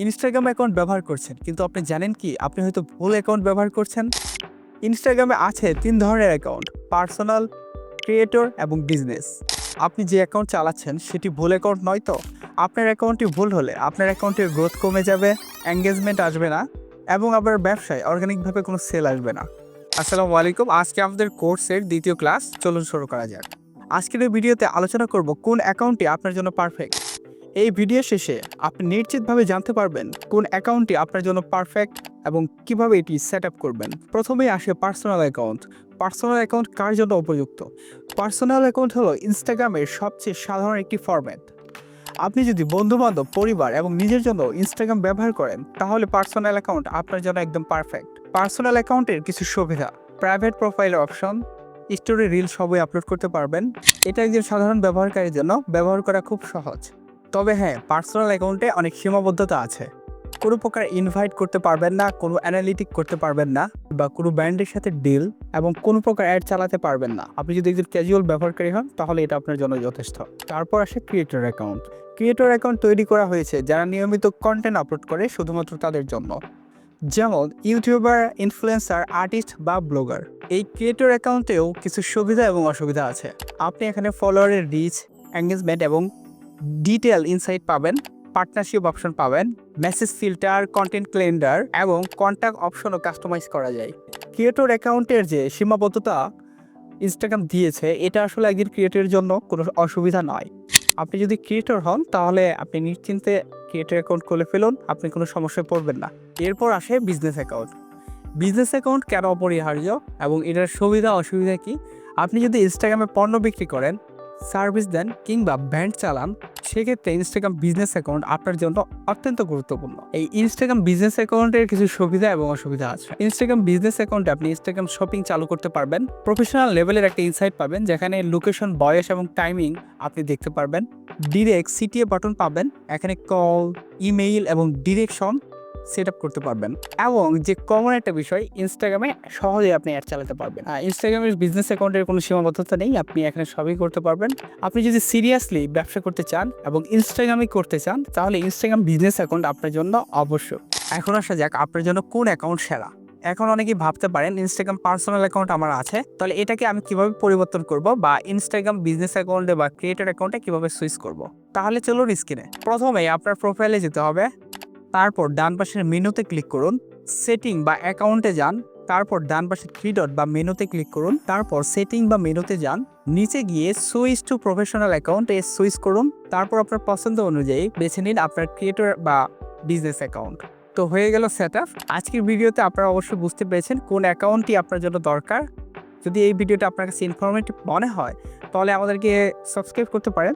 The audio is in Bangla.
ইনস্টাগ্রাম অ্যাকাউন্ট ব্যবহার করছেন, কিন্তু আপনি জানেন কি? আপনি হয়তো ভুল অ্যাকাউন্ট ব্যবহার করছেন। ইনস্টাগ্রামে আছে তিন ধরনের অ্যাকাউন্ট পার্সোনাল ক্রিয়েটর এবং বিজনেস আপনি যে অ্যাকাউন্ট চালাচ্ছেন, সেটি ভুল অ্যাকাউন্ট নয় তো? আপনার অ্যাকাউন্টটি ভুল হলে আপনার অ্যাকাউন্টের গ্রোথ কমে যাবে এঙ্গেজমেন্ট আসবে না এবং আবার ব্যবসায় অর্গানিকভাবে কোনো সেল আসবে না। আসসালামু আলাইকুম, আজকে আমাদের কোর্সের দ্বিতীয় ক্লাস চলুন শুরু করা যাক। আজকের ভিডিওতে আলোচনা করব কোন অ্যাকাউন্টটি আপনার জন্য পারফেক্ট এই ভিডিও শেষে আপনি নিশ্চিতভাবে জানতে পারবেন কোন অ্যাকাউন্টটি আপনার জন্য পারফেক্ট এবং কীভাবে এটি সেট করবেন। প্রথমেই আসে পার্সোনাল অ্যাকাউন্ট পার্সোনাল অ্যাকাউন্ট কার জন্য উপযুক্ত? পার্সোনাল অ্যাকাউন্ট হলো ইনস্টাগ্রামের সবচেয়ে সাধারণ একটি ফরম্যাট আপনি যদি বন্ধুবান্ধব, পরিবার এবং নিজের জন্য ইনস্টাগ্রাম ব্যবহার করেন, তাহলে পার্সোনাল অ্যাকাউন্ট আপনার জন্য একদম পারফেক্ট পার্সোনাল অ্যাকাউন্টের কিছু সুবিধা। Private profile option story reel সবই আপলোড করতে পারবেন। এটা একজন সাধারণ ব্যবহারকারীর জন্য ব্যবহার করা খুব সহজ। তবে হ্যাঁ পার্সোনাল অ্যাকাউন্টে অনেক সীমাবদ্ধতা আছে। কোনো প্রকার ইনভাইট করতে পারবেন না, কোনো অ্যানালিটিক করতে পারবেন না বা কোনো ব্র্যান্ডের সাথে ডিল এবং কোনো প্রকার অ্যাড চালাতে পারবেন না। আপনি যদি একজন ক্যাজুয়াল ব্যবহারকারী হন, তাহলে এটা আপনার জন্য যথেষ্ট। তারপর আসে ক্রিয়েটর অ্যাকাউন্ট ক্রিয়েটর অ্যাকাউন্ট তৈরি করা হয়েছে যারা নিয়মিত কন্টেন্ট আপলোড করে শুধুমাত্র তাদের জন্য। যেমন ইউটিউবার ইনফ্লুয়েন্সার আর্টিস্ট বা ব্লগার এই ক্রিয়েটর অ্যাকাউন্টেও কিছু সুবিধা এবং অসুবিধা আছে। আপনি এখানে ফলোয়ারের রিচ এঙ্গেজমেন্ট এবং ডিটেল ইনসাইট পাবেন পার্টনারশিপ অপশন পাবেন মেসেজ ফিল্টার কন্টেন্ট ক্লেন্ডার এবং কন্ট্যাক্ট অপশনও কাস্টমাইজ করা যায়। ক্রিয়েটর অ্যাকাউন্টের যে সীমাবদ্ধতা ইনস্টাগ্রাম দিয়েছে, এটা আসলে একজন ক্রিয়েটরের জন্য কোনো অসুবিধা নয়। আপনি যদি ক্রিয়েটর হন, তাহলে আপনি নিশ্চিন্তে ক্রিয়েটর অ্যাকাউন্ট খুলে ফেলুন, আপনি কোনো সমস্যায় পড়বেন না। এরপর আসে বিজনেস অ্যাকাউন্ট বিজনেস অ্যাকাউন্ট কেন অপরিহার্য এবং এটার সুবিধা অসুবিধা কি? আপনি যদি ইনস্টাগ্রামে পণ্য বিক্রি করেন সার্ভিস দেন কিংবা ব্যান্ড চালান, সেক্ষেত্রে ইনস্টাগ্রাম বিজনেস অ্যাকাউন্ট আপনার জন্য অত্যন্ত গুরুত্বপূর্ণ। এই ইনস্টাগ্রাম বিজনেস অ্যাকাউন্টের কিছু সুবিধা এবং অসুবিধা আছে। ইনস্টাগ্রাম বিজনেস অ্যাকাউন্টে আপনি ইনস্টাগ্রাম শপিং চালু করতে পারবেন। প্রফেশনাল লেভেলের একটা ইনসাইট পাবেন, যেখানে লোকেশন বয়স এবং টাইমিং আপনি দেখতে পারবেন। ডিরেক্ট সিটিএ বাটন পাবেন, এখানে কল ইমেইল এবং ডিরেকশন সেট আপ করতে পারবেন। এবং যে কমন একটা বিষয় ইনস্টাগ্রামে সহজে আপনি অ্যাড চালাতে পারবেন। আর ইনস্টাগ্রামের বিজনেস অ্যাকাউন্টের কোনো সীমাবদ্ধতা নেই, আপনি এখানে সবই করতে পারবেন। আপনি যদি সিরিয়াসলি ব্যবসা করতে চান এবং ইনস্টাগ্রামে করতে চান, তাহলে ইনস্টাগ্রাম বিজনেস অ্যাকাউন্ট আপনার জন্য অবশ্যক এখন আসা যাক আপনার জন্য কোন অ্যাকাউন্ট সেরা। এখন অনেকেই ভাবতে পারেন ইনস্টাগ্রাম পার্সোনাল অ্যাকাউন্ট আমার আছে, তাহলে এটাকে আমি কীভাবে পরিবর্তন করব বা ইনস্টাগ্রাম বিজনেস অ্যাকাউন্টে বা ক্রিয়েটর অ্যাকাউন্টে কীভাবে সুইচ করব? তাহলে চলুন স্ক্রিনে প্রথমে আপনার প্রোফাইলে যেতে হবে। তারপর ডান পাশের মেনুতে ক্লিক করুন, সেটিং বা অ্যাকাউন্টে যান, তারপর ডান পাশে থ্রি ডট বা মেনুতে ক্লিক করুন, তারপর সেটিং বা মেনুতে যান, নিচে গিয়ে সুইচ টু প্রফেশনাল অ্যাকাউন্টে সুইচ করুন, তারপর আপনার পছন্দ অনুযায়ী বেছে নিন আপনার ক্রিয়েটর বা বিজনেস অ্যাকাউন্ট তো হয়ে গেল সেট আপ আজকের ভিডিওতে আপনারা অবশ্যই বুঝতে পেরেছেন কোন অ্যাকাউন্টটি আপনার জন্য দরকার। যদি এই ভিডিওটা আপনার কাছে ইনফরমেটিভ মনে হয়, তাহলে আমাদেরকে সাবস্ক্রাইব করতে পারেন।